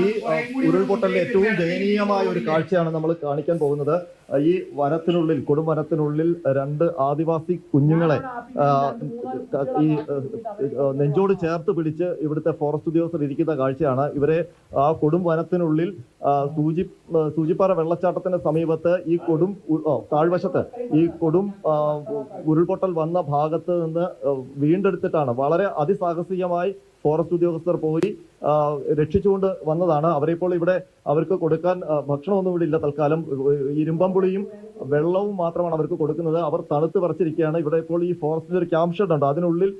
ഈ ഉരുൾപൊട്ടലിന്റെ ഏറ്റവും ദയനീയമായ ഒരു കാഴ്ചയാണ് നമ്മൾ കാണിക്കാൻ പോകുന്നത്. ഈ വനത്തിനുള്ളിൽ കൊടും വനത്തിനുള്ളിൽ രണ്ട് ആദിവാസി കുഞ്ഞുങ്ങളെ ഈ നെഞ്ചോട് ചേർത്ത് പിടിച്ച് ഇവിടുത്തെ ഫോറസ്റ്റ് ഉദ്യോഗസ്ഥർ ഇരിക്കുന്ന കാഴ്ചയാണ്. ഇവരെ ആ കൊടും വനത്തിനുള്ളിൽ സൂചി സൂചിപ്പാറ വെള്ളച്ചാട്ടത്തിന്റെ സമീപത്ത് ഈ കൊടും താഴ്വശത്ത് ഈ കൊടും ഉരുൾപൊട്ടൽ വന്ന ഭാഗത്ത് നിന്ന് വീണ്ടെടുത്തിട്ടാണ് വളരെ അതിസാഹസികമായി ഫോറസ്റ്റ് ഉദ്യോഗസ്ഥർ പോയി രക്ഷിച്ചുകൊണ്ട് വന്നതാണ്. അവരെ ഇപ്പോൾ ഇവിടെ അവർക്ക് കൊടുക്കാൻ ഭക്ഷണമൊന്നും ഇവിടെ ഇല്ല തൽക്കാലം. ഇരുമ്പമ്പുളിയും വെള്ളവും മാത്രമാണ് അവർക്ക് കൊടുക്കുന്നത്. അവർ തണുത്ത് പറിച്ചിരിക്കുകയാണ്. ഇവിടെ ഇപ്പോൾ ഈ ഫോറസ്റ്റിന്റെ ഒരു ക്യാമ്പ് ഷെഡ് ഉണ്ട്. അതിനുള്ളിൽ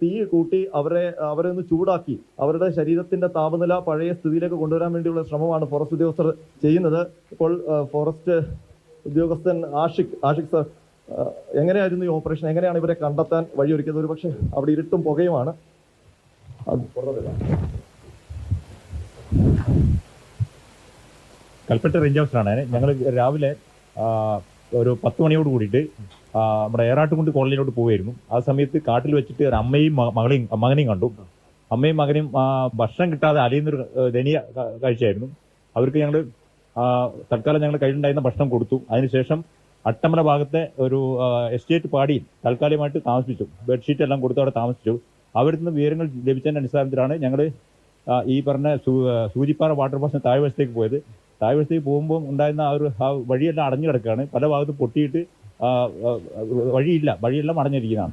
തീ കൂട്ടി അവരെ അവരെ ഒന്ന് ചൂടാക്കി. അവരുടെ ശരീരത്തിന്റെ താപനില പഴയ സ്ഥിതിയിലേക്ക് കൊണ്ടുവരാൻ വേണ്ടിയുള്ള ശ്രമമാണ് ഫോറസ്റ്റ് ഉദ്യോഗസ്ഥർ ചെയ്യുന്നത്. ഇപ്പോൾ ഫോറസ്റ്റ് ഉദ്യോഗസ്ഥൻ ആഷിഖ് ആഷിഖ് സർ എങ്ങനെയായിരുന്നു ഈ ഓപ്പറേഷൻ? എങ്ങനെയാണ് ഇവരെ കണ്ടെത്താൻ വഴിയൊരുക്കിയത്? ഒരു പക്ഷേ അവിടെ ഇരുട്ടും പുകയുമാണ്. അത് കൽപ്പറ്റ റേഞ്ച് ഹൗസിലാണ് ഞങ്ങൾ രാവിലെ ഒരു പത്ത് മണിയോട് കൂടിയിട്ട് നമ്മുടെ ഏറാട്ടുകുണ്ട് കോളനിയിലോട്ട് പോവുകയായിരുന്നു. ആ സമയത്ത് കാട്ടിൽ വെച്ചിട്ട് ഒരു അമ്മയും മകളെയും മകനെയും കണ്ടു. അമ്മയും മകനും ഭക്ഷണം കിട്ടാതെ അലയുന്നൊരു ദനിയ കാഴ്ചയായിരുന്നു. അവർക്ക് ഞങ്ങൾ തൽക്കാലം ഞങ്ങൾ കയ്യിലുണ്ടായിരുന്ന ഭക്ഷണം കൊടുത്തു. അതിനുശേഷം അട്ടമല ഭാഗത്തെ ഒരു എസ്റ്റേറ്റ് പാടിയിൽ താൽക്കാലികമായിട്ട് താമസിച്ചു ബെഡ്ഷീറ്റ് എല്ലാം കൊടുത്ത് അവിടെ താമസിച്ചു. അവിടെ നിന്ന് വിവരങ്ങൾ ലഭിച്ചതിന്റെ അടിസ്ഥാനത്തിലാണ് ഞങ്ങൾ ഈ പറഞ്ഞ സൂചിപ്പാറ വാട്ടർ പാസിന് താഴ്വശത്തേക്ക് പോയത്. താഴ്വശത്തേക്ക് പോകുമ്പോൾ ഉണ്ടായിരുന്ന ആ ഒരു ആ വഴിയെല്ലാം അടഞ്ഞു കിടക്കുകയാണ്. പല ഭാഗത്തും പൊട്ടിയിട്ട് വഴിയില്ല വഴിയെല്ലാം അടഞ്ഞിരിക്കുന്നതാണ്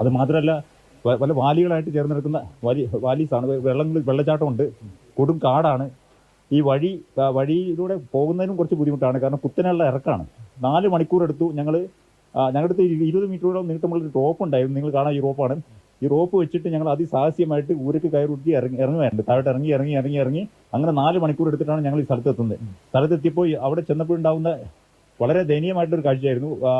അത് മാത്രമല്ല പല വാലികളായിട്ട് ചേർന്ന് നിൽക്കുന്ന വലി വാലീസാണ്. വെള്ളങ്ങൾ വെള്ളച്ചാട്ടമുണ്ട്. കൊടും കാടാണ്. ഈ വഴി വഴിയിലൂടെ പോകുന്നതിനും കുറച്ച് ബുദ്ധിമുട്ടാണ്. കാരണം കുത്തനെയുള്ള ഇറക്കാണ്. നാല് മണിക്കൂർ എടുത്തു ഞങ്ങൾ ഞങ്ങളുടെ അടുത്ത് ഇരു- ഇരുപത് മീറ്ററോളം നീട്ടമുള്ള ഒരു റോപ്പ് ഉണ്ടായിരുന്നു നിങ്ങൾ കാണാൻ ഈ റോപ്പാണ്. ഈ റോപ്പ് വെച്ചിട്ട് ഞങ്ങൾ അതിസാഹസ്യമായിട്ട് ഊരക്ക് കയറുട്ടി ഇറങ്ങി ഇറങ്ങുമായിരുന്നു. താഴോട്ട് ഇറങ്ങി ഇറങ്ങി ഇറങ്ങി ഇറങ്ങി. അങ്ങനെ നാല് മണിക്കൂർ എടുത്തിട്ടാണ് ഞങ്ങൾ ഈ സ്ഥലത്തെത്തുന്നത് സ്ഥലത്തെത്തിയപ്പോൾ അവിടെ ചെന്നപ്പോൾ ഉണ്ടാവുന്ന വളരെ ദയനീയമായിട്ടൊരു കാഴ്ചയായിരുന്നു. ആ,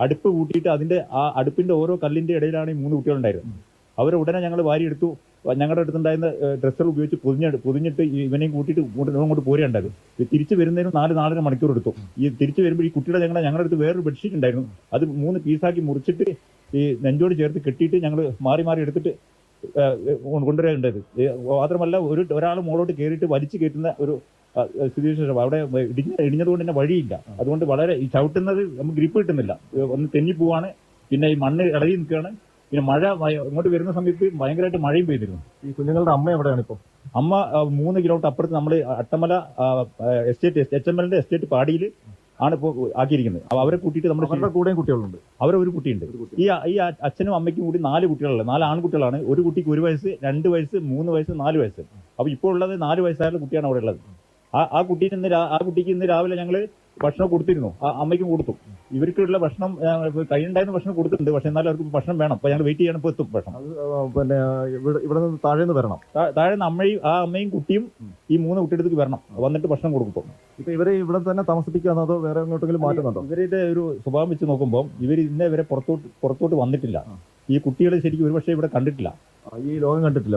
അടുപ്പ് കൂട്ടിയിട്ട് അതിന്റെ ആ അടുപ്പിന്റെ ഓരോ കല്ലിന്റെ ഇടയിലാണ് ഈ മൂന്ന് കുട്ടികളുണ്ടായിരുന്നത്. അവരെ ഉടനെ ഞങ്ങൾ വാരിയെടുത്തു. ഞങ്ങളുടെ അടുത്തുണ്ടായിരുന്ന ഡ്രസ്സർ ഉപയോഗിച്ച് പൊതിഞ്ഞ പൊതിഞ്ഞിട്ട് ഇവനെയും കൂട്ടിയിട്ട് ഇങ്ങോട്ട് ഇങ്ങോട്ട് പോരുകയുണ്ടായത് തിരിച്ചു വരുന്നതിന് നാല് നാലര മണിക്കൂർ എടുത്തു. ഈ തിരിച്ചു വരുമ്പോൾ ഈ കുട്ടിയുടെ ഞങ്ങളുടെ ഞങ്ങളുടെ അടുത്ത് വേറൊരു ബെഡ്ഷീറ്റ് ഉണ്ടായിരുന്നു. അത് മൂന്ന് പീസാക്കി മുറിച്ചിട്ട് ഈ നെഞ്ചോട് ചേർത്ത് കെട്ടിയിട്ട് ഞങ്ങൾ മാറി മാറി എടുത്തിട്ട് കൊണ്ടുവരേണ്ടത് മാത്രമല്ല ഒരു ഒരാൾ മുകളോട്ട് കയറിയിട്ട് വലിച്ചു കയറ്റുന്ന ഒരു സ്ഥിതിവിശേഷം അവിടെ ഇടിഞ്ഞ ഇടിഞ്ഞതുകൊണ്ട് തന്നെ വഴിയില്ല. അതുകൊണ്ട് വളരെ ഈ ചവിട്ടുന്നത് നമുക്ക് ഗ്രിപ്പ് കിട്ടുന്നില്ല. ഒന്ന് തെന്നി പോവാണ്. പിന്നെ ഈ മണ്ണ് ഇളകി നിൽക്കുകയാണ്. പിന്നെ മഴ ഇങ്ങോട്ട് വരുന്ന സമയത്ത് ഭയങ്കരമായിട്ട് മഴയും പെയ്തിരുന്നു. ഈ കുഞ്ഞുങ്ങളുടെ അമ്മ എവിടെയാണ് ഇപ്പോൾ അമ്മ മൂന്ന് കിലോമീറ്റർ അപ്പുറത്ത് നമ്മൾ അട്ടമല എസ്റ്റേറ്റ് എച്ച് എം എല്ലിന്റെ എസ്റ്റേറ്റ് പാടിയിൽ ആണ് ഇപ്പോൾ ആക്കിയിരിക്കുന്നത്. അപ്പൊ അവരെ കൂട്ടിയിട്ട് നമ്മുടെ കൂടെയും കുട്ടികളുണ്ട്. അവരെ ഒരു കുട്ടിയുണ്ട്. ഈ ഈ അച്ഛനും അമ്മയ്ക്കും കൂടി നാല് കുട്ടികളല്ലേ നാല് ആൺകുട്ടികളാണ്. ഒരു കുട്ടിക്ക് ഒരു വയസ്സ് രണ്ട് വയസ്സ് മൂന്ന് വയസ്സ് നാല് വയസ്സ്. അപ്പൊ ഇപ്പോൾ ഉള്ളത് നാല് വയസ്സായുള്ള കുട്ടിയാണ് അവിടെ ഉള്ളത്. ആ ആ കുട്ടീന് ഇന്ന് ആ കുട്ടിക്ക് ഇന്ന് രാവിലെ ഞങ്ങൾ ഭക്ഷണം കൊടുത്തിരുന്നു. ആ അമ്മയ്ക്കും കൊടുത്തു. ഇവർക്കുള്ള ഭക്ഷണം കയ്യിലുണ്ടായിരുന്ന ഭക്ഷണം കൊടുത്തിട്ടുണ്ട്. പക്ഷെ എന്നാലും അവർക്ക് ഭക്ഷണം വേണം. അപ്പൊ ഞങ്ങൾ വെയിറ്റ് ചെയ്യണം എത്തും ഭക്ഷണം. പിന്നെ ഇവിടെ നിന്ന് താഴെ നിന്ന് വരണം താഴെ നിന്ന് അമ്മയും ആ അമ്മയും കുട്ടിയും ഈ മൂന്ന് കുട്ടിയെടുത്ത് വരണം. വന്നിട്ട് ഭക്ഷണം കൊടുക്കും. ഇപ്പൊ ഇവരെ ഇവിടെ തന്നെ താമസിപ്പിക്കുകയാണോ അതോ വേറെ എങ്ങോട്ടെങ്കിലും മാറ്റുന്നുണ്ടോ? ഇവരുടെ ഒരു സ്വഭാവം വെച്ച് നോക്കുമ്പോൾ ഇവർ ഇന്നേ വരെ പുറത്തോട്ട് പുറത്തോട്ട് വന്നിട്ടില്ല. ഈ കുട്ടികളെ ശരിക്കും ഒരുപക്ഷെ ഇവിടെ കണ്ടിട്ടില്ല. ഈ ലോകം കണ്ടിട്ടില്ല.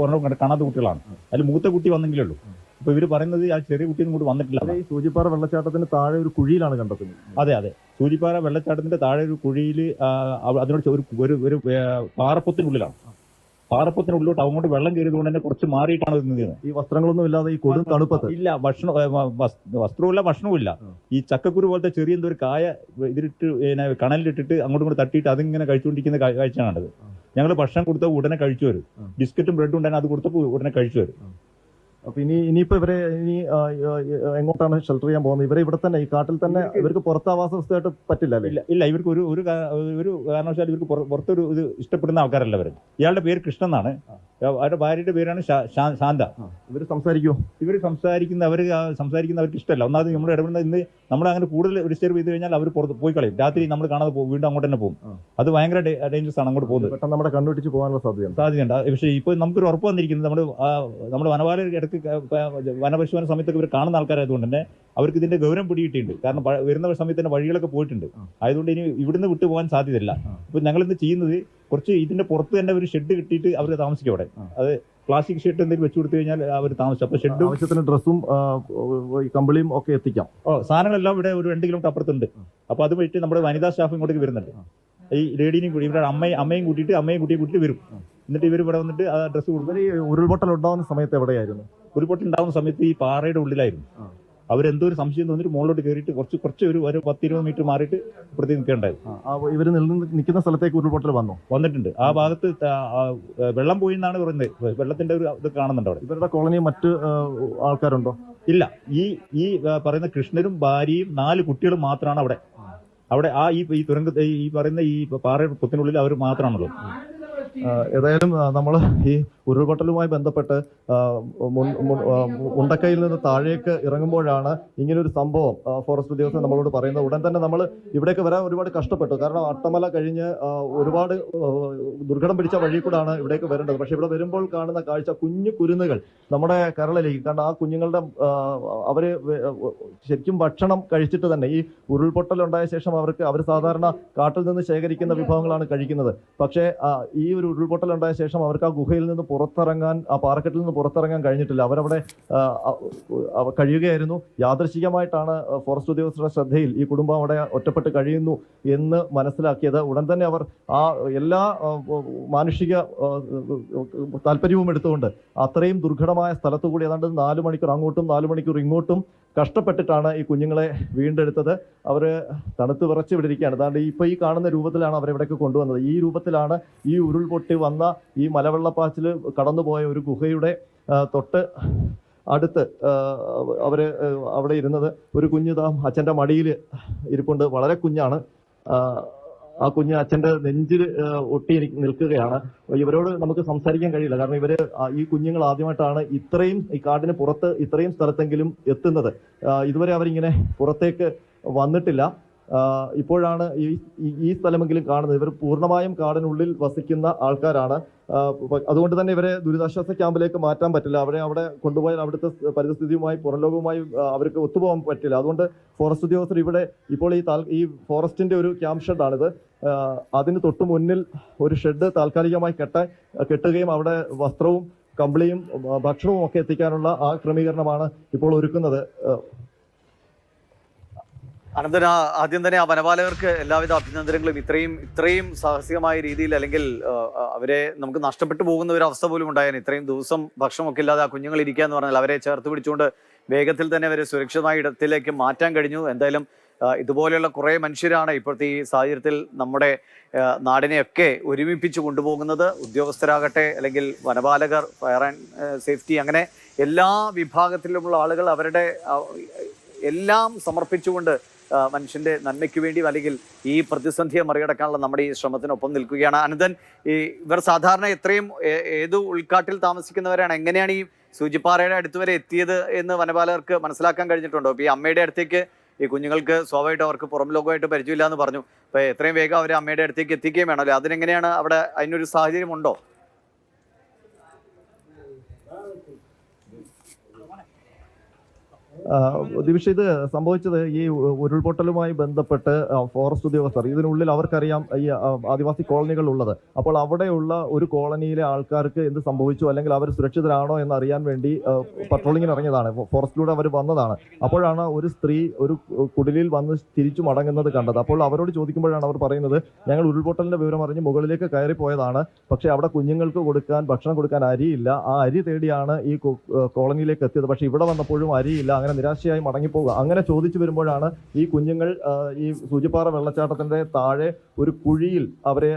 പുറം കാണാത്ത കുട്ടികളാണ്. അതിൽ മൂത്ത കുട്ടി വന്നെങ്കിലേ ഉള്ളൂ. അപ്പൊ ഇവർ പറയുന്നത് ആ ചെറിയ കുട്ടി ഇങ്ങോട്ട് വന്നിട്ടില്ല. ഈ സൂചിപ്പാറ വെള്ളച്ചാട്ടത്തിന് താഴെ ഒരു കുഴിയിലാണ് കണ്ടെത്തുന്നത്. അതെ അതെ. സൂചിപ്പാറ വെള്ളച്ചാട്ടത്തിന്റെ താഴെ ഒരു കുഴിയിൽ അതിനോട് ഒരു ഒരു പാറപ്പത്തിനുള്ളിലാണ്. പാറപ്പത്തിനുള്ളിലോട്ട് അങ്ങോട്ട് വെള്ളം കയറിയത് കൊണ്ട് തന്നെ കുറച്ച് മാറിയിട്ടാണ് നിന്നത്. ഈ വസ്ത്രങ്ങളൊന്നും ഇല്ലാതെ ഈ കൊടും തണുപ്പത്ത്. ഇല്ല ഭക്ഷണം വസ്ത്രവുമില്ല ഭക്ഷണവും ഇല്ല ഈ ചക്കക്കുരു പോലത്തെ ചെറിയ എന്തോ ഒരു കായ ഇതിലിട്ട് പിന്നെ കണലിലിട്ടിട്ട് അങ്ങോട്ടും ഇങ്ങോട്ട് തട്ടിയിട്ട് അതിങ്ങനെ കഴിച്ചുകൊണ്ടിരിക്കുന്ന കാഴ്ചയാണത്. കാഴ്ചയാണ് ഞങ്ങൾ ഭക്ഷണം കൊടുത്ത ഉടനെ കഴിച്ചു വരും. ബിസ്ക്കറ്റും ബ്രെഡും ഉണ്ടായിരുന്നു അത് കൊടുത്തപ്പോൾ ഉടനെ കഴിച്ചു വരും. അപ്പൊ ഇനി ഇനിയിപ്പോ ഇവരെ ഇനി എങ്ങോട്ടാണ് ഷെൽട്ടർ ചെയ്യാൻ പോകുന്നത്? ഇവരെ ഇവിടെ തന്നെ ഈ കാട്ടിൽ തന്നെ ഇവർക്ക് പുറത്താവാസ വ്യവസ്ഥയായിട്ട് പറ്റില്ല ഇല്ല ഇല്ല ഇവർക്ക് ഒരു ഒരു ഒരു കാരണവശാലും ഇവർക്ക് പുറത്തൊരു ഇത് ഇഷ്ടപ്പെടുന്ന ആൾക്കാരല്ല അവർ ഇയാളുടെ പേര് കൃഷ്ണൻ എന്നാണ്. അവരുടെ ഭാര്യയുടെ പേരാണ് ശാന്ത. ഇവർ സംസാരിക്കുമോ ഇവർ സംസാരിക്കുന്ന അവർ സംസാരിക്കുന്ന അവർക്ക് ഇഷ്ടമല്ല. ഒന്നാമത് നമ്മൾ ഇടപെടുന്ന ഇന്ന് നമ്മൾ അങ്ങനെ കൂടുതൽ ഡിസ്റ്റർബ് ചെയ്ത് കഴിഞ്ഞാൽ അവർ പുറത്ത് പോയി കളയും. രാത്രി നമ്മൾ കാണാതെ പോകും വീണ്ടും അങ്ങോട്ട് തന്നെ പോകും. അത് ഭയങ്കര ഡേഞ്ചറസ് ആണ് അങ്ങോട്ട് പോകുന്നത്. പെട്ടെന്ന് നമ്മുടെ കണ്ണുപിടിച്ച് പോകാനുള്ള സാധ്യത സാധ്യതയുണ്ട്. പക്ഷേ ഇപ്പോൾ നമുക്കൊരു ഉറപ്പ് വന്നിരിക്കുന്നത് നമ്മൾ നമ്മൾ വനപാല ഇടയ്ക്ക് വനപരിശോധന സമയത്തൊക്കെ ഇവർ കാണുന്ന ആൾക്കാരായതുകൊണ്ട് തന്നെ അവർക്ക് ഇതിന്റെ ഗൗരവം പിടിയിട്ടുണ്ട് കാരണം വരുന്ന സമയത്ത് തന്നെ വഴികളൊക്കെ പോയിട്ടുണ്ട്. അതുകൊണ്ട് ആയതുകൊണ്ട് ഇനി ഇവിടുന്ന് വിട്ടുപോകാൻ സാധ്യതയില്ല. ഇപ്പൊ ഞങ്ങൾ ഇന്ന് ചെയ്യുന്നത് കുറച്ച് ഇതിന്റെ പുറത്ത് തന്നെ ഒരു ഷെഡ് കിട്ടിയിട്ട് അവർ താമസിക്കും അവിടെ. അത് പ്ലാസ്റ്റിക് ഷെഡ് എന്തെങ്കിലും വെച്ചു കൊടുത്തു കഴിഞ്ഞാൽ അവർ താമസിച്ചു അപ്പൊ ഷെഡ് ആവശ്യത്തിന് ഡ്രസ്സും കമ്പിളിയും ഒക്കെ എത്തിക്കാം. ഓ സാധനങ്ങളെല്ലാം ഇവിടെ ഒരു രണ്ട് കിലോമീറ്റർ അപ്പുറത്തുണ്ട്. അപ്പൊ അത് പോയിട്ട് നമ്മുടെ വനിതാ സ്റ്റാഫ് ഇങ്ങോട്ടേക്ക് വരുന്നുണ്ട്. ഈ ലേഡീനെയും കൂടി ഇവിടെ അമ്മയും അമ്മയും കൂട്ടിയിട്ട് അമ്മയും കുട്ടിയും കൂട്ടിയിട്ട് വരും. എന്നിട്ട് ഇവർ ഇവിടെ വന്നിട്ട് ആ ഡ്രസ്സ് കൊടുക്കും. ഉരുൾപൊട്ടൽ ഉണ്ടാവുന്ന സമയത്ത് എവിടെയായിരുന്നു? ഉരുൾപൊട്ടൽ ഉണ്ടാവുന്ന സമയത്ത് ഈ പാറയുടെ ഉള്ളിലായിരുന്നു. അവരെന്തോ ഒരു സംശയം തോന്നിട്ട് മുകളിലോട്ട് കയറിയിട്ട് കുറച്ച് കുറച്ച് ഒരു ഒരു പത്തിരുപത് മീറ്റർ മാറിയിട്ട് ഇപ്പുറത്തേക്ക് നിൽക്കേണ്ടായിരുന്നു ഇവർ നിൽക്കുന്ന നിൽക്കുന്ന സ്ഥലത്തേക്ക് ഉരുൾപൊട്ടൽ വന്നു. വന്നിട്ടുണ്ട്. ആ ഭാഗത്ത് വെള്ളം പോയി എന്നാണ് പറയുന്നത്. വെള്ളത്തിന്റെ ഒരു ഇത് കാണുന്നുണ്ട് അവിടെ. ഇവരുടെ കോളനി മറ്റ് ആൾക്കാരുണ്ടോ? ഇല്ല. ഈ ഈ പറയുന്ന കൃഷ്ണനും ഭാര്യയും നാല് കുട്ടികളും മാത്രമാണ് അവിടെ. അവിടെ ആ ഈ ഈ തുരങ്ക ഈ പറയുന്ന ഈ പാറ പുത്തിനുള്ളിൽ അവർ മാത്രമാണുള്ളത്. ഏതായാലും നമ്മൾ ഈ ഉരുൾപൊട്ടലുമായി ബന്ധപ്പെട്ട് മുണ്ടക്കയിൽ നിന്ന് താഴേക്ക് ഇറങ്ങുമ്പോഴാണ് ഇങ്ങനൊരു സംഭവം ഫോറസ്റ്റ് ഉദ്യോഗസ്ഥൻ നമ്മളോട് പറയുന്നത്. ഉടൻ തന്നെ നമ്മൾ ഇവിടേക്ക് വരാൻ ഒരുപാട് കഷ്ടപ്പെട്ടു. കാരണം അട്ടമല കഴിഞ്ഞ് ഒരുപാട് ദുർഘടം പിടിച്ച വഴി കൂടാണ് ഇവിടേക്ക് വരേണ്ടത്. പക്ഷെ ഇവിടെ വരുമ്പോൾ കാണുന്ന കാഴ്ച കുഞ്ഞു കുരുന്നുകൾ നമ്മുടെ കേരളയിലേക്ക് കാരണം ആ കുഞ്ഞുങ്ങളുടെ അവർ ശരിക്കും ഭക്ഷണം കഴിച്ചിട്ട് തന്നെ ഈ ഉരുൾപൊട്ടൽ ഉണ്ടായ ശേഷം അവർക്ക് അവർ സാധാരണ കാട്ടിൽ നിന്ന് ശേഖരിക്കുന്ന വിഭവങ്ങളാണ് കഴിക്കുന്നത്. പക്ഷേ ഈ ഒരു ഉരുൾപൊട്ടൽ ഉണ്ടായ ശേഷം അവർക്ക് ആ ഗുഹയിൽ നിന്ന് പുറത്തിറങ്ങാൻ ആ പാറക്കെട്ടിൽ നിന്ന് പുറത്തിറങ്ങാൻ കഴിഞ്ഞിട്ടില്ല. അവരവിടെ കഴിയുകയായിരുന്നു. യാദൃശികമായിട്ടാണ് ഫോറസ്റ്റ് ഉദ്യോഗസ്ഥരുടെ ശ്രദ്ധയിൽ ഈ കുടുംബം അവിടെ ഒറ്റപ്പെട്ട് കഴിയുന്നു എന്ന് മനസ്സിലാക്കിയത്. ഉടൻ തന്നെ അവർ ആ എല്ലാ മാനുഷിക താല്പര്യവും എടുത്തുകൊണ്ട് അത്രയും ദുർഘടമായ സ്ഥലത്തു കൂടി ഏതാണ്ട് നാല് മണിക്കൂർ അങ്ങോട്ടും നാല് മണിക്കൂർ ഇങ്ങോട്ടും കഷ്ടപ്പെട്ടിട്ടാണ് ഈ കുഞ്ഞുങ്ങളെ വീണ്ടെടുത്തത്. അവർ തണുത്ത് വിറച്ച് വിടിരിക്കുകയാണ്. അതാണ്ട് ഇപ്പോൾ ഈ കാണുന്ന രൂപത്തിലാണ് അവരെ കൊണ്ടുവന്നത്. ഈ രൂപത്തിലാണ് ഈ ഉരുൾപൊട്ടി വന്ന ഈ മലവെള്ളപ്പാച്ചിൽ കടന്നുപോയ ഒരു ഗുഹയുടെ തൊട്ട് അടുത്ത് അവർ അവിടെ ഇരുന്നത് ഒരു കുഞ്ഞ് താ അച്ഛന്റെ മടിയിൽ ഇരിപ്പുണ്ട്. വളരെ കുഞ്ഞാണ്. ആ, കുഞ്ഞ് അച്ഛന്റെ നെഞ്ചിൽ ഒട്ടി നിൽക്കുകയാണ്. ഇവരോട് നമുക്ക് സംസാരിക്കാൻ കഴിയില്ല. കാരണം ഇവർ ഈ കുഞ്ഞുങ്ങൾ ആദ്യമായിട്ടാണ് ഇത്രയും ഈ കാടിന് പുറത്ത് ഇത്രയും സ്ഥലത്തെങ്കിലും എത്തുന്നത്. ഇതുവരെ അവരിങ്ങനെ പുറത്തേക്ക് വന്നിട്ടില്ല. ഇപ്പോഴാണ് ഈ ഈ- സ്ഥലമെങ്കിലും കാണുന്നത്. ഇവർ പൂർണമായും കാടിനുള്ളിൽ വസിക്കുന്ന ആൾക്കാരാണ്. അതുകൊണ്ട് തന്നെ ഇവരെ ദുരിതാശ്വാസ ക്യാമ്പിലേക്ക് മാറ്റാൻ പറ്റില്ല. അവരെ അവിടെ കൊണ്ടുപോയാൽ അവിടുത്തെ പരിസ്ഥിതിയുമായി പുറംലോകവുമായി അവർക്ക് ഒത്തുപോകാൻ പറ്റില്ല. അതുകൊണ്ട് ഫോറസ്റ്റ് ഉദ്യോഗസ്ഥർ ഇവിടെ ഇപ്പോൾ ഈ ഈ ഫോറസ്റ്റിന്റെ ഒരു ക്യാമ്പ് ഷെഡാണിത്. അതിന് തൊട്ട് മുന്നിൽ ഒരു ഷെഡ് താൽക്കാലികമായി കെട്ട കെട്ടുകയും അവിടെ വസ്ത്രവും കമ്പിളിയും ഭക്ഷണവും ഒക്കെ എത്തിക്കാനുള്ള ആ ക്രമീകരണമാണ് ഇപ്പോൾ ഒരുക്കുന്നത്. അനന്തന ആദ്യം തന്നെ ആ വനപാലകർക്ക് എല്ലാവിധ അഭിനന്ദനങ്ങളും. ഇത്രയും ഇത്രയും സാഹസികമായ രീതിയിൽ അല്ലെങ്കിൽ അവരെ നമുക്ക് നഷ്ടപ്പെട്ടു പോകുന്ന ഒരു അവസ്ഥ പോലും ഉണ്ടായാൽ ഇത്രയും ദിവസം ഭക്ഷണമൊക്കെ ഇല്ലാതെ ആ കുഞ്ഞുങ്ങൾ ഇരിക്കുക എന്ന് പറഞ്ഞാൽ അവരെ ചേർത്ത് പിടിച്ചുകൊണ്ട് വേഗത്തിൽ തന്നെ അവരെ സുരക്ഷിതമായ ഇടത്തിലേക്ക് മാറ്റാൻ കഴിഞ്ഞു. എന്തായാലും ഇതുപോലെയുള്ള കുറേ മനുഷ്യരാണ് ഇപ്പോഴത്തെ ഈ സാഹചര്യത്തിൽ നമ്മുടെ നാടിനെയൊക്കെ ഒരുമിപ്പിച്ച് കൊണ്ടുപോകുന്നത്. ഉദ്യോഗസ്ഥരാകട്ടെ അല്ലെങ്കിൽ വനപാലകർ ഫയർ ആൻഡ് സേഫ്റ്റി അങ്ങനെ എല്ലാ വിഭാഗത്തിലുമുള്ള ആളുകൾ അവരുടെ എല്ലാം സമർപ്പിച്ചുകൊണ്ട് മനുഷ്യന്റെ നന്മയ്ക്ക് വേണ്ടി അല്ലെങ്കിൽ ഈ പ്രതിസന്ധിയെ മറികടക്കാനുള്ള നമ്മുടെ ഈ ശ്രമത്തിനൊപ്പം നിൽക്കുകയാണ്. അനന്തൻ ഈ ഇവർ സാധാരണ എത്രയും ഏത് ഉൾക്കാട്ടിൽ താമസിക്കുന്നവരാണ്? എങ്ങനെയാണ് ഈ സൂചിപ്പാറയുടെ അടുത്ത് വരെ എത്തിയത് എന്ന് വനപാലകർക്ക് മനസ്സിലാക്കാൻ കഴിഞ്ഞിട്ടുണ്ടോ? അപ്പോൾ ഈ അമ്മയുടെ അടുത്തേക്ക് ഈ കുഞ്ഞുങ്ങൾക്ക് സ്വാഭാവികമായിട്ട് അവർക്ക് പുറം ലോകമായിട്ട് പരിചയമില്ല എന്ന് പറഞ്ഞു. അപ്പോൾ എത്രയും വേഗം അവർ അമ്മയുടെ അടുത്തേക്ക് എത്തിക്കുകയും വേണമല്ലോ? അതിനെങ്ങനെയാണ് അവിടെ അതിനൊരു സാഹചര്യം ഉണ്ടോ ആ, ദിവിഷ ഇത് സംഭവിച്ചത് ഈ ഉരുൾപൊട്ടലുമായി ബന്ധപ്പെട്ട് ഫോറസ്റ്റ് ഉദ്യോഗസ്ഥർ ഇതിനുള്ളിൽ അവർക്കറിയാം ഈ ആദിവാസി കോളനികൾ ഉള്ളത്. അപ്പോൾ അവിടെയുള്ള ഒരു കോളനിയിലെ ആൾക്കാർക്ക് എന്ത് സംഭവിച്ചു? അല്ലെങ്കിൽ അവർ സുരക്ഷിതരാണോ എന്ന് അറിയാൻ വേണ്ടി പട്രോളിങ്ങിന് ഇറങ്ങിയതാണ്. ഫോറസ്റ്റിലൂടെ അവർ വന്നതാണ്. അപ്പോഴാണ് ഒരു സ്ത്രീ ഒരു കുടിലിൽ വന്ന് തിരിച്ചു മടങ്ങുന്നത് കണ്ടത്. അപ്പോൾ അവരോട് ചോദിക്കുമ്പോഴാണ് അവർ പറയുന്നത് ഞങ്ങൾ ഉരുൾപൊട്ടലിന്റെ വിവരം അറിഞ്ഞ് മുകളിലേക്ക് കയറി പോയതാണ്. പക്ഷേ അവിടെ കുഞ്ഞുങ്ങൾക്ക് കൊടുക്കാൻ ഭക്ഷണം കൊടുക്കാൻ അരിയില്ല. ആ അരി തേടിയാണ് ഈ കോളനിയിലേക്ക് എത്തിയത്. പക്ഷേ ഇവിടെ വന്നപ്പോഴും അരിയില്ല. അങ്ങനെ നിരാശയായി മടങ്ങിപ്പോകുക അങ്ങനെ ചോദിച്ചു വരുമ്പോഴാണ് ഈ കുഞ്ഞുങ്ങൾ ഈ സൂചിപ്പാറ വെള്ളച്ചാട്ടത്തിന്റെ താഴെ ഒരു കുഴിയിൽ അവരെ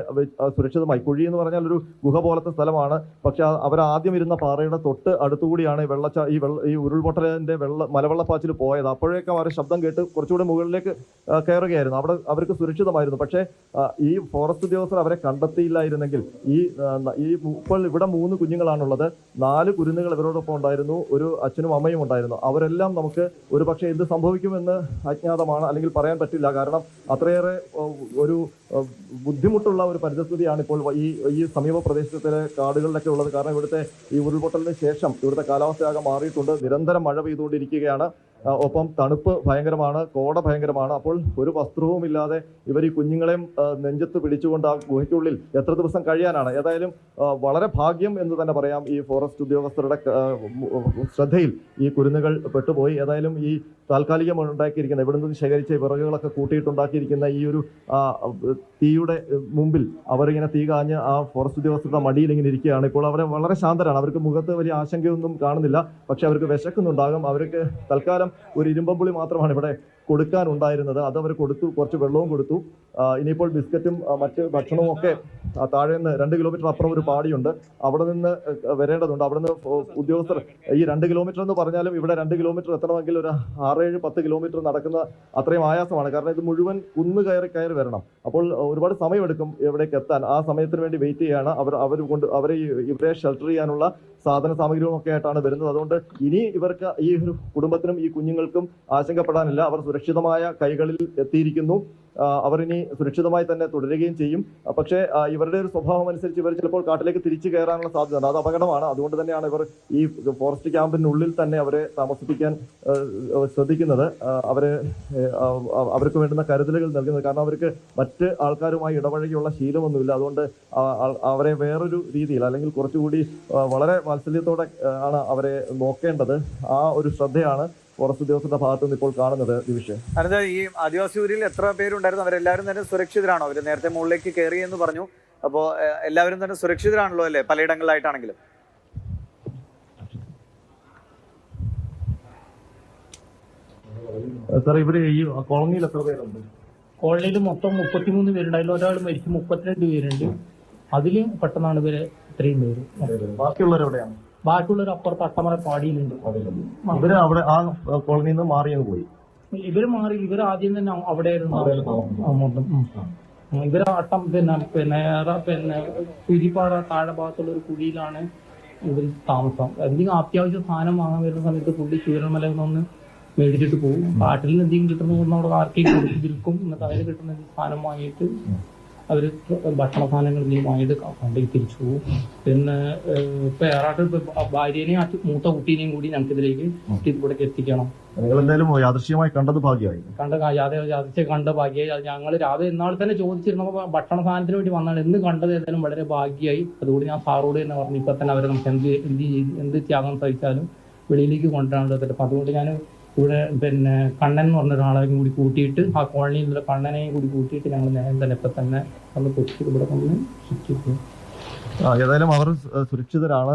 സുരക്ഷിതമായി. കുഴി എന്ന് പറഞ്ഞാൽ ഒരു ഗുഹ പോലത്തെ സ്ഥലമാണ്. പക്ഷെ അവരാദ്യം ഇരുന്ന പാറയുടെ തൊട്ട് അടുത്തുകൂടിയാണ് ഈ വെള്ളച്ചാ ഈ വെള്ള ഈ ഉരുൾപൊട്ടലിന്റെ വെള്ള മലവെള്ളപ്പാച്ചിൽ പോയത്. അപ്പോഴേക്കും അവർ ശബ്ദം കേട്ട് കുറച്ചുകൂടി മുകളിലേക്ക് കയറുകയായിരുന്നു. അവിടെ അവർക്ക് സുരക്ഷിതമായിരുന്നു. പക്ഷേ ഈ ഫോറസ്റ്റ് ഉദ്യോഗസ്ഥർ അവരെ കണ്ടെത്തിയില്ലായിരുന്നെങ്കിൽ ഈ ഈ ഇപ്പോൾ ഇവിടെ മൂന്ന് കുഞ്ഞുങ്ങളാണുള്ളത്. നാല് കുരുന്നുകൾ ഇവരോടൊപ്പം ഉണ്ടായിരുന്നു. ഒരു അച്ഛനും അമ്മയും ഉണ്ടായിരുന്നു. അവരെല്ലാം നമുക്ക് ഒരു പക്ഷേ എന്ത് സംഭവിക്കുമെന്ന് അജ്ഞാതമാണ് അല്ലെങ്കിൽ പറയാൻ പറ്റില്ല. കാരണം അത്രയേറെ ഒരു ബുദ്ധിമുട്ടുള്ള ഒരു പരിതസ്ഥിതിയാണ് ഇപ്പോൾ ഈ ഈ സമീപ പ്രദേശത്തിലെ കാടുകളിലൊക്കെ ഉള്ളത്. കാരണം ഇവിടുത്തെ ഈ ഉരുൾപൊട്ടലിന് ശേഷം ഇവിടുത്തെ കാലാവസ്ഥയാകെ മാറിയിട്ടുണ്ട്. നിരന്തരം മഴ പെയ്തുകൊണ്ടിരിക്കുകയാണ്. ഒപ്പം തണുപ്പ് ഭയങ്കരമാണ് കോട ഭയങ്കരമാണ്. അപ്പോൾ ഒരു വസ്ത്രവും ഇല്ലാതെ ഇവർ ഈ കുഞ്ഞുങ്ങളെയും നെഞ്ചത്ത് പിടിച്ചുകൊണ്ട് ആ ഗുഹയ്ക്കുള്ളിൽ എത്ര ദിവസം കഴിയാനാണ്? ഏതായാലും വളരെ ഭാഗ്യം എന്ന് തന്നെ പറയാം ഈ ഫോറസ്റ്റ് ഉദ്യോഗസ്ഥരുടെ ശ്രദ്ധയിൽ ഈ കുരുന്നുകൾ പെട്ടുപോയി. ഏതായാലും ഈ താൽക്കാലികം ഉണ്ടാക്കിയിരിക്കുന്ന ഇവിടെ നിന്ന് ശേഖരിച്ച വിറകുകളൊക്കെ കൂട്ടിയിട്ടുണ്ടാക്കിയിരിക്കുന്ന ഈ ഒരു തീയുടെ മുമ്പിൽ അവരിങ്ങനെ തീ കാഞ്ഞ് ആ ഫോറസ്റ്റ് ഉദ്യോഗസ്ഥരുടെ മടിയിൽ ഇങ്ങനെ ഇരിക്കുകയാണ്. ഇപ്പോൾ അവരെ വളരെ ശാന്തരാണ്. അവർക്ക് മുഖത്ത് വലിയ ആശങ്കയൊന്നും കാണുന്നില്ല. പക്ഷെ അവർക്ക് വിശക്കുന്നുണ്ടാകും. അവർക്ക് തൽക്കാലം ഒരു ഇരുമ്പമ്പുളി മാത്രമാണ് ഇവിടെ കൊടുക്കാനുണ്ടായിരുന്നത്. അത് അവർ കൊടുത്തു കുറച്ച് വെള്ളവും കൊടുത്തു. ഇനിയിപ്പോൾ ബിസ്ക്കറ്റും മറ്റ് ഭക്ഷണവും ഒക്കെ ആ, താഴെ നിന്ന് രണ്ട് കിലോമീറ്റർ അപ്പുറം ഒരു പാടിയുണ്ട്. അവിടെ നിന്ന് വരേണ്ടതുണ്ട്. അവിടെ നിന്ന് ഉദ്യോഗസ്ഥർ ഈ രണ്ട് കിലോമീറ്റർ എന്ന് പറഞ്ഞാലും ഇവിടെ രണ്ട് കിലോമീറ്റർ എത്തണമെങ്കിൽ ഒരു ആറേഴ് പത്ത് കിലോമീറ്റർ നടക്കുന്ന അത്രയും ആയാസമാണ്. കാരണം ഇത് മുഴുവൻ കുന്ന് കയറി കയറി വരണം. അപ്പോൾ ഒരുപാട് സമയമെടുക്കും ഇവിടേക്ക് എത്താൻ. ആ സമയത്തിന് വേണ്ടി വെയിറ്റ് ചെയ്യാണ്. അവർ അവർ കൊണ്ട് അവരെ ഇവരെ ഷെൽട്ടർ ചെയ്യാനുള്ള സാധന സാമഗ്രികളും ഒക്കെ ആയിട്ടാണ് വരുന്നത്. അതുകൊണ്ട് ഇനി ഇവർക്ക് ഈ ഒരു കുടുംബത്തിനും ഈ കുഞ്ഞുങ്ങൾക്കും ആശങ്കപ്പെടാനില്ല. അവർ സുരക്ഷിതമായ കൈകളിൽ എത്തിയിരിക്കുന്നു. ഇനി സുരക്ഷിതമായി തന്നെ തുടരുകയും ചെയ്യും. പക്ഷേ ഇവരുടെ ഒരു സ്വഭാവം അനുസരിച്ച് ഇവർ ചിലപ്പോൾ കാട്ടിലേക്ക് തിരിച്ചു കയറാനുള്ള സാധ്യതയുണ്ട്. അത് അപകടമാണ്. അതുകൊണ്ട് തന്നെയാണ് ഇവർ ഈ ഫോറസ്റ്റ് ക്യാമ്പിനുള്ളിൽ തന്നെ അവരെ താമസിപ്പിക്കാൻ ശ്രദ്ധിക്കുന്നത്. അവരെ അവർക്ക് വേണ്ടുന്ന കരുതലുകൾ നൽകുന്നത്. കാരണം അവർക്ക് മറ്റ് ആൾക്കാരുമായി ഇടപഴകിയുള്ള ശീലമൊന്നുമില്ല. അതുകൊണ്ട് അവരെ വേറൊരു രീതിയിൽ അല്ലെങ്കിൽ കുറച്ചുകൂടി വളരെ വാത്സല്യത്തോടെ ആണ് അവരെ നോക്കേണ്ടത്. ആ ഒരു ശ്രദ്ധയാണ് ഫോറസ്റ്റ് ഉദ്യോഗസ്ഥരുടെ ഭാഗത്തു നിന്ന് ഇപ്പോൾ കാണുന്നത് ദിവിഷ്. അനന്ത ഈ ആദിവാസി ഊരിൽ എത്ര പേരുണ്ടായിരുന്നു? അവരെല്ലാവരും തന്നെ സുരക്ഷിതരാണോ? അവർ നേരത്തെ മുകളിലേക്ക് കയറി എന്ന് പറഞ്ഞു. അപ്പോൾ എല്ലാവരും തന്നെ സുരക്ഷിതരാണല്ലോ അല്ലേ? പലയിടങ്ങളിലായിട്ടാണെങ്കിലും. സാർ ഇവിടെ ഈ കോളനിയിൽ എത്ര പേരുണ്ട്? കോളനിയിൽ മൊത്തം മുപ്പത്തിമൂന്ന് പേരുണ്ടായിരുന്നു. ഒരാൾ മരിച്ചു മുപ്പത്തിരണ്ട് പേരുണ്ട്. അതിൽ പെട്ടെന്നാണ് ഇവർ ഇത്രയും പേര് ബാക്കിയുള്ളവരെവിടെയാണ്? ബാക്കിയുള്ളവർ അപ്പുറത്ത് അട്ടമറ പാടിയിലുണ്ട്. ഇവർ അവിടെ ആ കോളനിയിൽ നിന്ന് പോയി. ഇവർ മാറി ഇവർ ആദ്യം തന്നെ അവിടെ. ഇവർ അട്ടം പിന്നെ പിന്നെ പിന്നെ കുരിപ്പാറ താഴെ ഭാഗത്തുള്ള ഒരു കുഴിയിലാണ് ഇവർ താമസം. എന്തെങ്കിലും അത്യാവശ്യം സാധനം വാങ്ങാൻ വരുന്ന സമയത്ത് പുള്ളി ചൂരൽമലയിൽ നിന്ന് മേടിച്ചിട്ട് പോകും. കാട്ടിൽ നിന്ന് എന്തെങ്കിലും കിട്ടുന്ന ഒന്ന് അവിടെ ആർക്കെങ്കിലും കൊടുത്ത് വിൽക്കും എന്നിട്ട് അതിൽ കിട്ടുന്ന സാധനം വാങ്ങിയിട്ട് അവർ ഭക്ഷണ സാധനങ്ങൾ നീ വാങ്ങിയിട്ട് കൊണ്ടേ തിരിച്ചു പോകും. പിന്നെ ഇപ്പൊ ഏറാട്ട് ഭാര്യനെയും ആ മൂത്ത കുട്ടീനെയും കൂടി ഞങ്ങൾക്ക് ഇതിലേക്ക് ഇവിടേക്ക് എത്തിക്കണം. നിങ്ങൾ എന്തായാലും യാദൃശ്യമായി കണ്ടത് ഭാഗ്യമായി. കണ്ട യാദൃശ്യം കണ്ട ഭാഗ്യമായി. ഞങ്ങൾ രാവിലെ ഇന്നാൾ തന്നെ ചോദിച്ചിരുന്നപ്പോൾ ഭക്ഷണ സാധനത്തിന് വേണ്ടി വന്നാണ്. എന്ന് കണ്ടത് ഏതായാലും വളരെ ഭാഗ്യമായി. അതുകൊണ്ട് ഞാൻ സാറോട് തന്നെ പറഞ്ഞു ഇപ്പൊ തന്നെ അവരെ നമുക്ക് എന്ത് എന്ത് എന്ത് ത്യാഗം സഹിച്ചാലും വെളിയിലേക്ക് കൊണ്ടുവരാൻ അപ്പൊ അതുകൊണ്ട് ഞാൻ ഇവിടെ പിന്നെ കണ്ണൻ എന്ന് പറഞ്ഞ ഒരാളെയും കൂടി കൂട്ടിയിട്ട് ആ കോളനിയിൽ നിന്നുള്ള കണ്ണനെയും കൂടി കൂട്ടിയിട്ട് ഞങ്ങൾ നേരം തന്നെ ഇപ്പൊ തന്നെ ഒന്ന് കൊച്ചു ഇവിടെ ആ, ഏതായാലും അവർ സുരക്ഷിതരാണ്.